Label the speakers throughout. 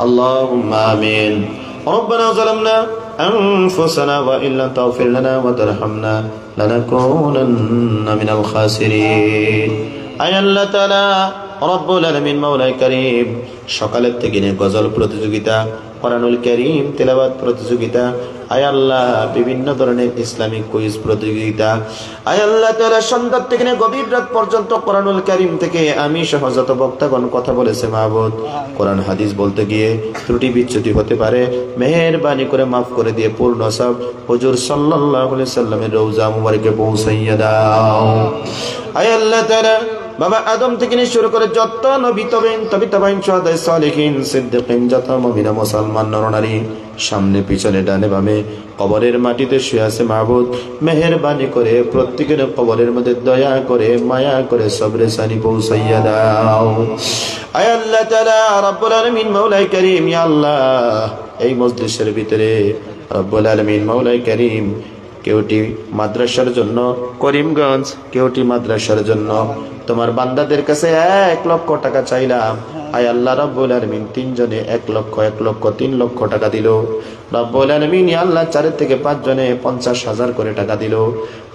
Speaker 1: اللهم آمين ربنا ظلمنا أنفسنا وإن لم تغفر لنا وترحمنا لنكونن من الخاسرين আয় আল্লাহ তাআলা রব্বুল আলামিন মাওলাই করিম সকালের থেকে নিয়ে গজল প্রতিযোগিতা কোরআনুল করিম তেলাওয়াত প্রতিযোগিতা। আয় আল্লাহ, বিভিন্ন ধরনের ইসলামিক কুইজ প্রতিযোগিতা। আয় আল্লাহ তাআলা সন্ধ্যা থেকে গভীর রাত পর্যন্ত কোরআনুল করিম থেকে আমি সহ যত বক্তাগণ কথা বলেছে মাহবুদ, কোরআন, হাদিস বলতে গিয়ে ত্রুটি বিচ্যুতি হতে পারে। মেহেরবানি করে মাফ করে দিয়ে পূর্ণ সব। হজুর আলাইহি সাল্লামের রওজা মুবারকে পৌঁছাইয়া দাও। আয় আল্লাহ তাআলা বাবা আদম থেকে নিয়ে শুরু করে যত নবী তবেন তবি তবাইন সদাই সালেহিন, সিদ্দিকিন, যত মমিনা মুসলমান নরনারী, সামনে পিছনে ডানে বামে, কবরের মাটিতে শুয়ে আছে মাহবুদ মেহেরবানি করে প্রত্যেকের কবরের মধ্যে দয়া করে, মায়া করে সবরে সানি পৌঁছাইয়া দাও। আয় আল্লাহ তাআলা, রব্বুল আলামিন মাওলাই করিম, ইয়া আল্লাহ। এই মজলিসের ভিতরে রব্বুল আলামিন মাওলাই করিম, কেউটি মাদ্রাসার জন্য, করিমগঞ্জ, কেউটি মাদ্রাসার জন্য তোমার বান্দাদের কাছে এক লক্ষ টাকা চাইলাম। আয় আল্লাহ রব্বুল আলমিন তিনজনে এক লক্ষ এক লক্ষ, তিন লক্ষ টাকা দিল। রব্বুল আলমিন আল্লাহ চারের থেকে পাঁচজনে পঞ্চাশ হাজার করে টাকা দিল।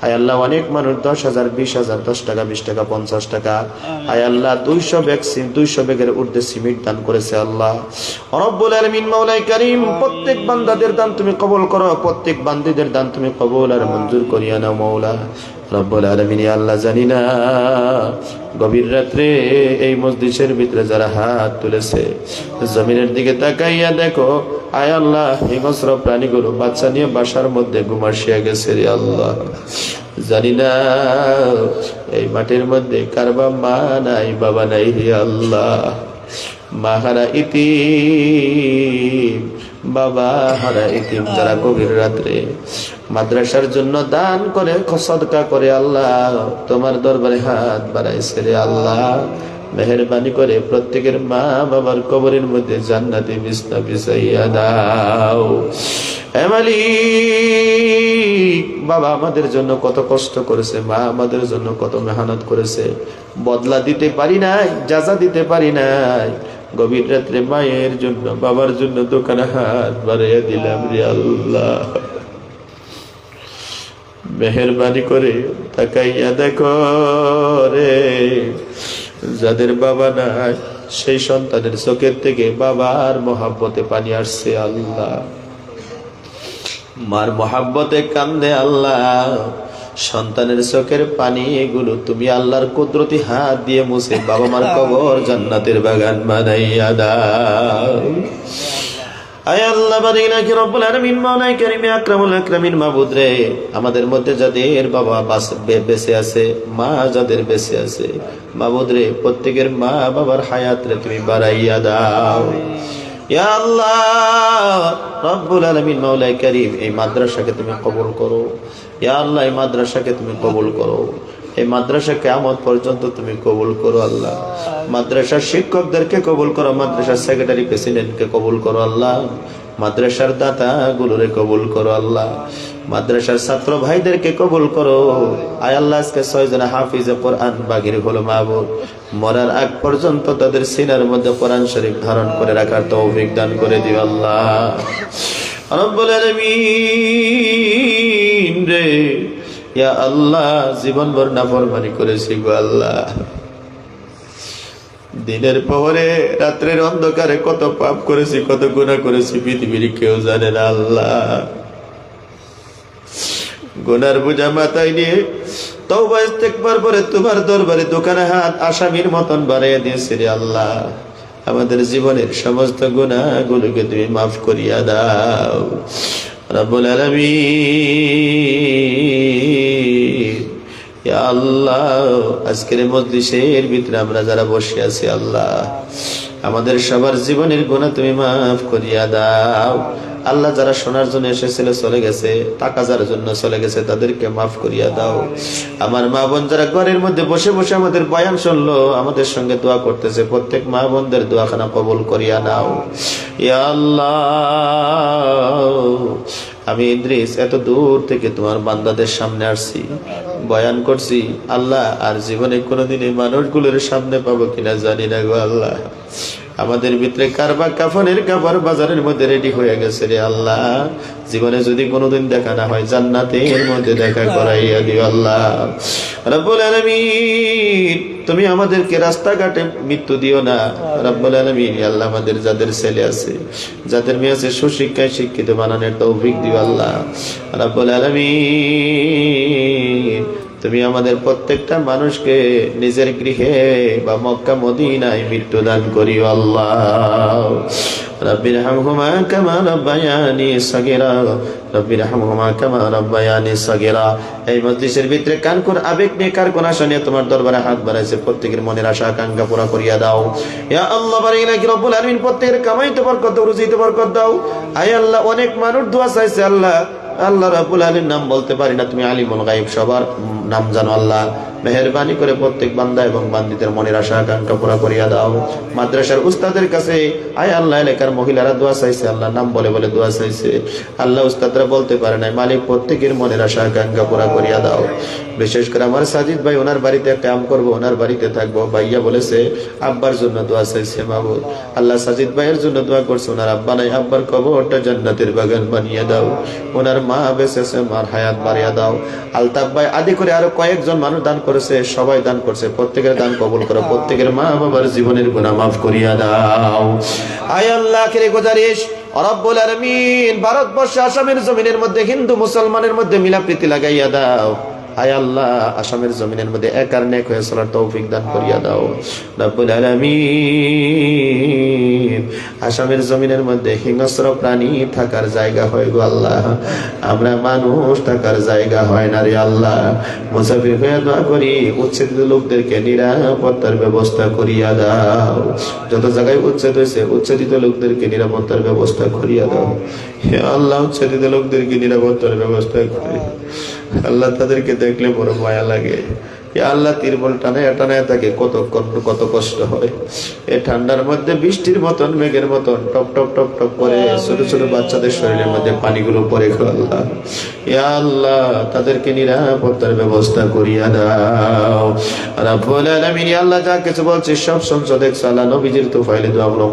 Speaker 1: আয় আল্লাহ অনেক মানুষ দশ হাজার বিশ হাজার দশ টাকা বিশ টাকা পঞ্চাশ টাকা। আয় আল্লাহ দুইশো ব্যাগ দুইশো ব্যাগের ঊর্ধ্বে সিমেন্ট দান করেছে আল্লাহ। রব্বুল আলমিন মাওলাই করিম প্রত্যেক বান্দাদের দান তুমি কবল করো প্রত্যেক বান্দিদের দান তুমি কবল আর মঞ্জুর করিয়া নাও মৌলা রব্বুল আলমিন আল্লাহ জানি না গভীর রাত্রে এই মসজিদের ভিতরে যারা হাত তুলেছে জমিনের দিকে তাকাইয়া দেখো আয় আল্লাহ হিংস্র প্রাণীগুলো বাচ্চা নিয়ে বাসার মধ্যে ঘুমাসিয়া গেছে রে আল্লাহ। জানি না এই মাটির মধ্যে কারবা মা নাই, বাবা নাই রে আল্লাহ। মাহারা ইতি বাবা হারা ইতিম, যারা গভীর রাত্রে মাদ্রাসার জন্য দান করে, সদকা করে আল্লাহ, তোমার দরবারে হাত বাড়াইছে রে আল্লাহ। মেহরবানি করে প্রত্যেকের মা বাবার কবরের মধ্যে জান্নাতি বিছনা বিছাইয়া দাও। এমালি, বাবা আমাদের জন্য কত কষ্ট করেছে, মা আমাদের জন্য কত মেহনত করেছে। বদলা দিতে পারি নাই যাজা দিতে পারি নাই। গভীর রাত্রে মায়ের জন্য, বাবার জন্য দোকানে হাত বাড়াইয়া দিলাম রে আল্লাহ। মেহরবানি করে তাকাইয়া দেখো রে যাদের বাবা নাই সেই সন্তানের চোখের থেকে বাবার মহাব্বতে পানি আসছে আল্লাহ। মার মহাব্বতে কান্দে আল্লাহ। সন্তানের চোখের পানি এগুলো তুমি আল্লাহর কুদরতি হাত দিয়ে মুছে বাবা মার কবর জান্নাতের বাগান বানাইয়া দাও। আমাদের মধ্যে যাদের বাবা বেঁচে আছে, মা যাদের বেঁচে আছে মাবুদ রে, প্রত্যেকের মা বাবার হায়াত রে তুমি বাড়াইয়া দাও। রব্বুল এই মাদ্রাসাকে তুমি কবুল করো। ইয়া আল্লাহ, এই মাদ্রাসাকে তুমি কবুল করো। এই মাদ্রাসা কেমন পর্যন্ত তুমি কবুল করো আল্লাহ। মাদ্রাসার শিক্ষকদেরকে কবুল করো মাদ্রাসার সেক্রেটারি প্রেসিডেন্টকে কবুল করো আল্লাহ। মাদ্রাসার দাতা গুলোরে কবুল করো আল্লাহ। মাদ্রাসার ছাত্র ভাইদেরকে কবুল করো। আয় আল্লাহ আজকে ছয় জন হাফিজে কোরআন বাগির হলো মাহবুব। মরার আগ পর্যন্ত তাদের সিনার মধ্যে কোরআন শরীফ ধারণ করে রাখার তৌফিক দান করে দিও আল্লাহ। রব্বুল আলামিন রে। ইয়া আল্লাহ জীবন ভর নাফরমানি করেছি গো আল্লাহ। দিনের পরে রাত্রের অন্ধকারে কত পাপ করেছি, কত গুণা করেছি, পৃথিবীর কেউ জানে না আল্লাহ। গুনার বোঝা মাথায় নিয়ে তওবা ইস্তেকবার পরে তোমার দরবারে দোকানে হাত আসামির মতন বাড়াইয়া দিয়েছে রে আল্লাহ। আমাদের জীবনের সমস্ত গুণাগুলোকে তুমি মাফ করিয়া দাও। রব্বুল ইয়া আল্লাহ, আজকের মজলিসের ভিতরে আমরা যারা বসে আছি, আল্লাহ, আমাদের সবার জীবনের গুণা তুমি মাফ করিয়া দাও। আল্লাহ যারা শোনার জন্য এসেছিল, চলে গেছে, টাকা যার জন্য চলে গেছে, তাদেরকে মাফ করিয়া দাও। আমার মা বোন যারা ঘরের মধ্যে বসে বসে আমাদের বয়ান শুনলো, আমাদের সঙ্গে দোয়া করতেছে, প্রত্যেক মা বোনদের দোয়াখানা কবুল করিয়া নাও। আল্লাহ, আমি ইদ্রিস, এত দূর থেকে তোমার বান্দাদের সামনে আসছি। বয়ান করছি, আল্লাহ, আর জীবনে কোনোদিন এই মানুষগুলোর সামনে পাবো কিনা জানি না গো আল্লাহ। আমাদের ভিতরে কারবা কাফনের কাপড় বাজারের মধ্যে রেডি হয়ে গেছে রে আল্লাহ। জীবনে যদি কোনোদিন দেখা না হয়, জান্নাতের মধ্যে দেখা করাইয়া দিও আল্লাহ। রব্বুল আলামিন, তুমি আমাদেরকে রাস্তাঘাটে মৃত্যু দিও না। রব্বুল আলামিন আল্লাহ, আমাদের যাদের ছেলে আছে, যাদের মেয়ে আছে, সুশিক্ষায় শিক্ষিত বানানোর তৌফিক দিও আল্লাহ। রব্বুল আলামিন তুমি আমাদের প্রত্যেকটা মানুষকে নিজের গৃহে বা মক্কা, মদিনায় মৃত্যু দান করিও আল্লাহ। রব্বির হামহুমা কামা রব্বায়ানি সাগিরা, রব্বির হামহুমা কামা রব্বায়ানি সাগিরা। এই মজলিসের ভিতরে কানকুর আবেগ নিয়ে কার কোন আশা নিয়ে তোমার দরবারে হাত বাড়াইছে, প্রত্যেকের মনের আশা, আকাঙ্ক্ষা পুরা করিয়া দাও। ইয়া আল্লাহ বারিক লাকি রব্বুল আলামিন, প্রত্যেকের কামাইতে বরকত, রুজিতে বরকত দাও। আয় আল্লাহ, অনেক মানুষ দোয়া চাইছে, আল্লাহ আল্লাহ রাবুল আলীর নাম বলতে পারি না, তুমি আলিমুল গাইব সবার। নাম জানো আল্লাহ। মেহরবানি করে প্রত্যেক বান্দা এবং বান্দিদের মনের আশা আকাঙ্ক্ষা পুরা করিয়া দাও। মাদ্রাসার উস্তাদের কাছে, আয় আল্লাহ, এলাকার মহিলারা দোয়া চাইছে আল্লাহ নাম বলে বলে দোয়া চাইছে। আল্লাহ উস্তাদরা বলতে পারে নাই, মালিক, প্রত্যেকের মনের আশা আকাঙ্ক্ষা পুরা করিয়া দাও। বিশেষ করে আমার সাজিদ ভাই, ওনার বাড়িতে কাম করব, ওনার বাড়িতে থাকব। ভাইয়া বলেছে, আব্বার জন্য দোয়া চাইছে বাবু আল্লাহ সাজিদ ভাইয়ের জন্য দোয়া করছে, ওনার আব্বা নাই, আব্বার কবরটা জান্নাতের বাগান বানিয়ে দাও। ওনার মা বেঁচেছে, মার হায়াত বাড়িয়ে দাও। আলতাফ ভাই আদি করে আরও কয়েকজন মানুষ দান করেছে, সবাই দান করছে, প্রত্যেকের দান কবুল করো, প্রত্যেকের মা বাবার জীবনের গুণা মাফ করিয়া দাও। আয় আল্লাহ, কে গুজারিস ভারতবর্ষ আসামের জমিনের মধ্যে হিন্দু মুসলমানের মধ্যে মিলাপ্রীতি লাগাইয়া দাও। আসামের জমিনের মধ্যে একার নেক হয়ে চলার তৌফিক দান করিয়া দাও। রব্বুল আলামিন, আসামের জমিনের মধ্যে হিংস্র প্রাণী থাকার জায়গা হয় গো আল্লাহ। আমরা মানুষ থাকার জায়গা হয় না রে আল্লাহ। মুসাফির হয়ে দোয়া করি উচ্ছেদিত লোকদেরকে নিরাপত্তার ব্যবস্থা করিয়া দাও। যত জায়গায় উচ্ছেদ হয়েছে, উচ্ছেদিত লোকদেরকে নিরাপত্তার ব্যবস্থা করিয়া দাও। হে আল্লাহ, উচ্ছেদিত লোকদেরকে নিরাপত্তার ব্যবস্থা করে। আল্লাহ তাদেরকে দেখলে বড় মায়া লাগে। আল্লাহ তিরবল টানে টানে তাকে কত কত কষ্ট হয়। এ ঠান্ডার মধ্যে বৃষ্টির মতন, মেঘের মতন, টপ টপ টপ টপ করে ছোট ছোট বাচ্চাদের শরীরের মধ্যে পানিগুলো পরে আল্লাহ। ইয়া আল্লাহ, তাদেরকে নিরাপত্তার ব্যবস্থা করিয়া দাও। আল্লাহ যা কিছু সব দেখছ, আল্লাহ নবীজির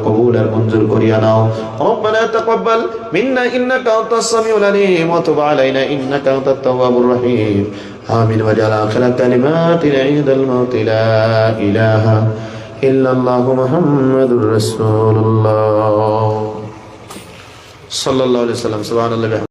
Speaker 1: কবুল আর মঞ্জুর করিয়া নাও। রব্বানা তাকাব্বাল মিন্না, ইন্নাকা আনতাস আলিম, ওয়া আলাইনা, ইন্নাকা আনতাত তাওয়াবুর রহিম। آمين واجعل آخر كلماتنا عند الموت لا إله إلا الله محمد رسول الله صلى الله عليه وسلم سبحان الله